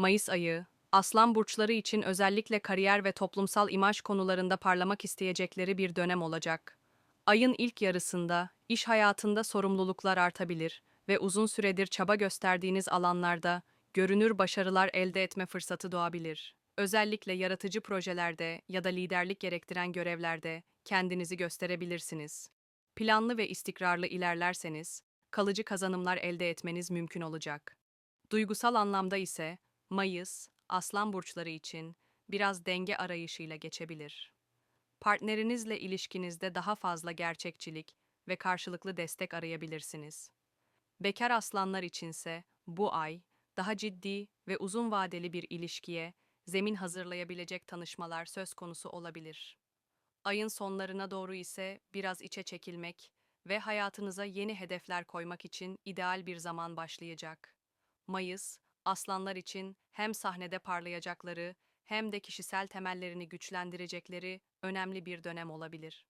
Mayıs ayı, Aslan burçları için özellikle kariyer ve toplumsal imaj konularında parlamak isteyecekleri bir dönem olacak. Ayın ilk yarısında iş hayatında sorumluluklar artabilir ve uzun süredir çaba gösterdiğiniz alanlarda görünür başarılar elde etme fırsatı doğabilir. Özellikle yaratıcı projelerde ya da liderlik gerektiren görevlerde kendinizi gösterebilirsiniz. Planlı ve istikrarlı ilerlerseniz kalıcı kazanımlar elde etmeniz mümkün olacak. Duygusal anlamda ise Mayıs, Aslan burçları için biraz denge arayışıyla geçebilir. Partnerinizle ilişkinizde daha fazla gerçekçilik ve karşılıklı destek arayabilirsiniz. Bekar aslanlar içinse bu ay daha ciddi ve uzun vadeli bir ilişkiye zemin hazırlayabilecek tanışmalar söz konusu olabilir. Ayın sonlarına doğru ise biraz içe çekilmek ve hayatınıza yeni hedefler koymak için ideal bir zaman başlayacak. Mayıs, aslanlar için hem sahnede parlayacakları hem de kişisel temellerini güçlendirecekleri önemli bir dönem olabilir.